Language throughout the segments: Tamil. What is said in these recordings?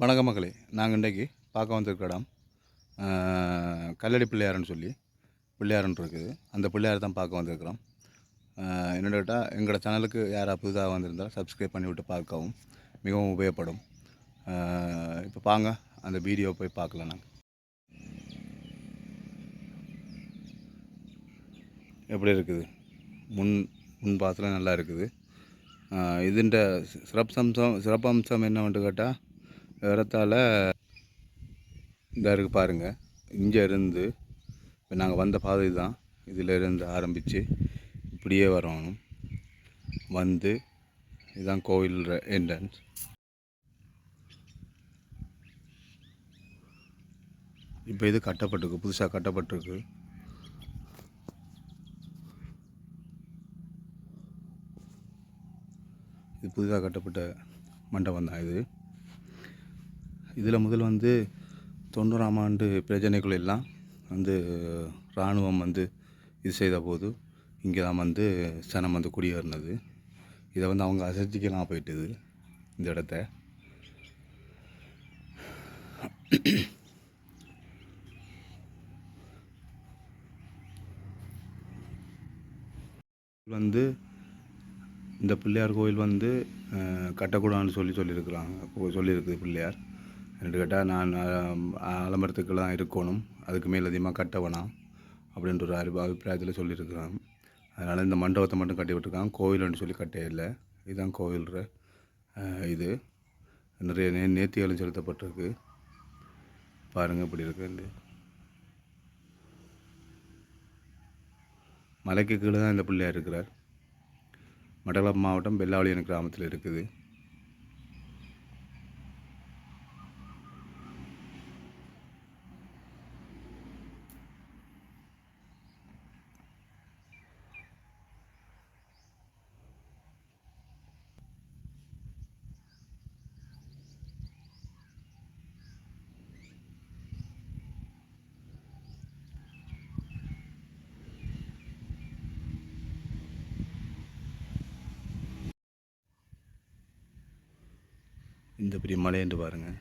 வணக்க மக்களே நாங்கள் இன்றைக்கி பார்க்க வந்திருக்க இடம் கல்லடி பிள்ளையாருன்னு சொல்லி பிள்ளையாருன்னு இருக்குது. அந்த பிள்ளையார் தான் பார்க்க வந்திருக்கிறோம். என்னோட கேட்டால் எங்களோட சேனலுக்கு யாராக புதுதாக வந்திருந்தால் சப்ஸ்கிரைப் பண்ணி விட்டு பார்க்கவும் மிகவும் உபயோகப்படும். இப்போ பாங்க அந்த வீடியோ போய் பார்க்கலாம் நாங்கள் எப்படி இருக்குது? முன் முன் பாத்தில் நல்லா இருக்குது. இதுன்ற சிறப்பம்சம் சிறப்பம்சம் என்னவென்று கேட்டால் ஏறத்தாழ இந்த இருக்கு பாருங்கள் இங்கே இருந்து இப்போ நாங்கள் வந்த பாதை தான் இதிலிருந்து ஆரம்பித்து இப்படியே வரணும். வந்து இதுதான் கோவில் என்ட்ரன்ஸ் இப்போ இது கட்டப்பட்டிருக்கு புதுசாக கட்டப்பட்டிருக்கு. இது புதிதாக கட்டப்பட்ட மண்டபம் தான் இது. இதில் முதல் வந்து தொண்ணூறாம் ஆண்டு பிரச்சனைகள் எல்லாம் வந்து இராணுவம் வந்து இது செய்த போது இங்கே தான் வந்து சனம் வந்து குடியேறினது. இதை வந்து அவங்க அசைச்சிக்கலாம் போயிட்டுது இந்த இடத்த. வந்து இந்த பிள்ளையார் கோயில் வந்து கட்டக்கூடாதுன்னு சொல்லி சொல்லியிருக்கிறாங்க சொல்லியிருக்குது பிள்ளையார். என்று கேட்டால் நான் அஹ், ஆலமரத்துக்குள்ள தான் இருக்கணும். அதுக்கு மேல் அதிகமாக கட்ட வேணாம் அப்படின்ற ஒரு அறிவு அபிப்பிராயத்தில் சொல்லியிருக்கிறான். அதனால் இந்த மண்டபத்தை மட்டும் கட்டி விட்டுருக்காங்க கோவில்னு சொல்லி கட்டே இல்லை. இதுதான் கோவில்ற இது. நிறைய நே நேர்த்திகளும் செலுத்தப்பட்டிருக்கு. பாருங்கள் இப்படி இருக்குன்னு மலைக்கு கீழே தான் இந்த பிள்ளையார் இருக்கிறார். மட்டக்களப்பு மாவட்டம் பெல்லாவளியன் கிராமத்தில் இருக்குது. இந்த பெரிய மலை என்று பாருங்கள்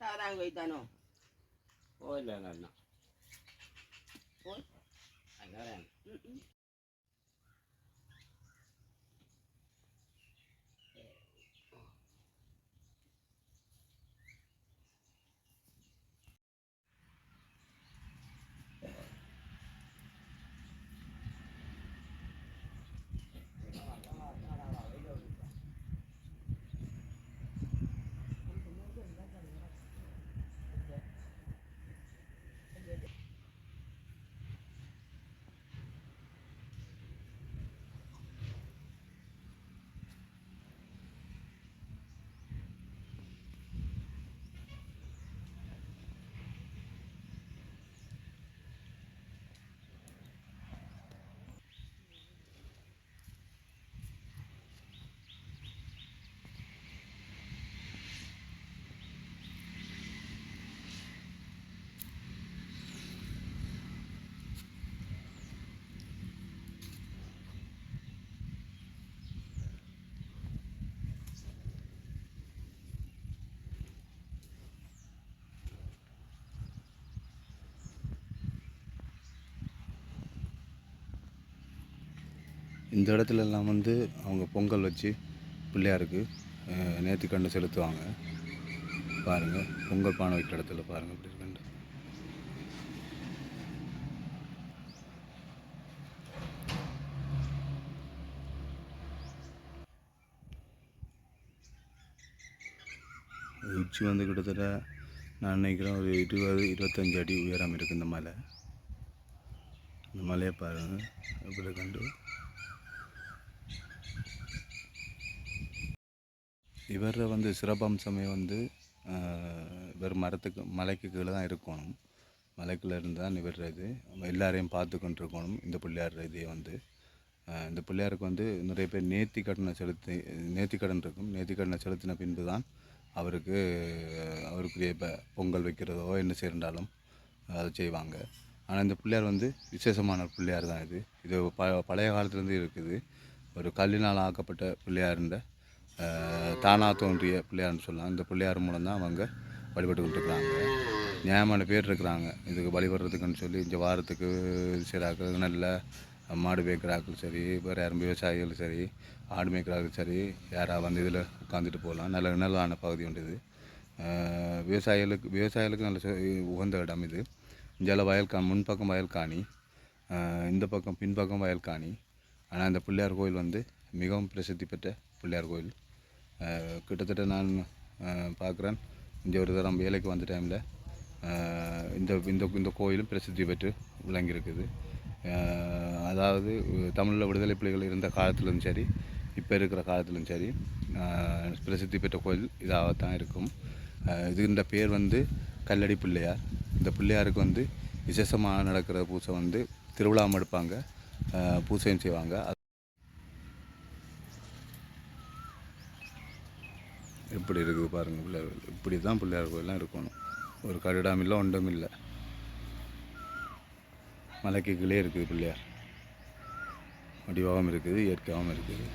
తాదాంగో ఇద్దాను పోయిలేనన్నా పోయి అంగారా இந்த இடத்துல எல்லாம் வந்து அவங்க பொங்கல் வச்சு பிள்ளையாருக்கு நேர்த்தி கண்டு செலுத்துவாங்க. பாருங்கள் பொங்கல் பானை வைக்கிற இடத்துல பாருங்கள் இப்படி இருக்குன்ட்டு உச்சி வந்து கிட்டத்தட்ட நான் நினைக்கிறேன் ஒரு இருபது இருபத்தஞ்சு அடி உயரம் இருக்குது இந்த மலை. இந்த மலையை பாருங்கள் எப்படி கண்டு இவர வந்து சிறப்பம்சமே வந்து இவர் மரத்துக்கு மலைக்கு கீழே தான் இருக்கணும். மலைக்குள்ளே இருந்து தான் இவர் இது எல்லாரையும் பார்த்து கொண்டிருக்கணும் இந்த பிள்ளையார் இதே வந்து. இந்த பிள்ளையாருக்கு வந்து நிறைய பேர் நேர்த்தி கடனை செலுத்தி நேர்த்தி கடன் இருக்கும். நேர்த்தி கடனை செலுத்தின பின்பு தான் அவருக்கு அவருக்குரிய இப்போ பொங்கல் வைக்கிறதோ என்ன செய்யறாலும் அதை செய்வாங்க. ஆனால் இந்த பிள்ளையார் வந்து விசேஷமான பிள்ளையார் தான் இது. இது ப பழைய காலத்துலேருந்து இருக்குது. ஒரு கல்லினால் ஆக்கப்பட்ட பிள்ளையாருன்ற தானாக தோன்றிய பிள்ளையார்னு சொல்லலாம். இந்த பிள்ளையார் மூலம் தான் அவங்க வழிபட்டுக்கிட்டு இருக்கிறாங்க நியாயமான பேர் இருக்கிறாங்க இதுக்கு வழிபடுறதுக்குன்னு சொல்லி இந்த வாரத்துக்கு சிறாக்கள் நல்ல மாடு மேய்க்கிறாக்கள் சரி வேறு யாரும் விவசாயிகள் சரி ஆடு மேய்க்கிறார்கள் சரி யாராக வந்து இதில் உட்காந்துட்டு போகலாம். நல்ல நல்லான பகுதி உண்டு இது. விவசாயிகளுக்கு விவசாயிகளுக்கு நல்ல உகந்த இடம் இது. இந்தியாவில் வயல்கா முன்பக்கம் வயல்காணி இந்த பக்கம் பின்பக்கம் வயல்காணி. ஆனால் இந்த பிள்ளையார் கோயில் வந்து மிகவும் பிரசித்தி பெற்ற பிள்ளையார் கோயில். கிட்டத்தட்ட நான் பார்க்குறேன். இங்கே ஒரு தரம் வேலைக்கு வந்த டைமில் இந்த இந்த இந்த கோயிலும் பிரசித்தி பெற்று விளங்கியிருக்குது. அதாவது தமிழில் விடுதலை புலிகள் இருந்த காலத்திலும் சரி இப்போ இருக்கிற காலத்திலும் சரி பிரசித்தி பெற்ற கோயில் இதாகத்தான் இருக்கும். இது இந்த பேர் வந்து கல்லடி பிள்ளையார். இந்த பிள்ளையாருக்கு வந்து விசேஷமாக நடக்கிற பூசை வந்து திருவிழாவும் எடுப்பாங்க. பூஜையும் பூசையும் செய்வாங்க. எப்படி இருக்குது பாருங்கள் பிள்ளையார் கோயில் இப்படி தான் பிள்ளையார் கோயிலாம் இருக்கணும். ஒரு கட்டிடம் இல்லை ஒன்றும் இல்லை. மலைக்கு கீழே இருக்குது பிள்ளையார். வடிவாகவும் இருக்குது இயற்கையாகவும் இருக்குது.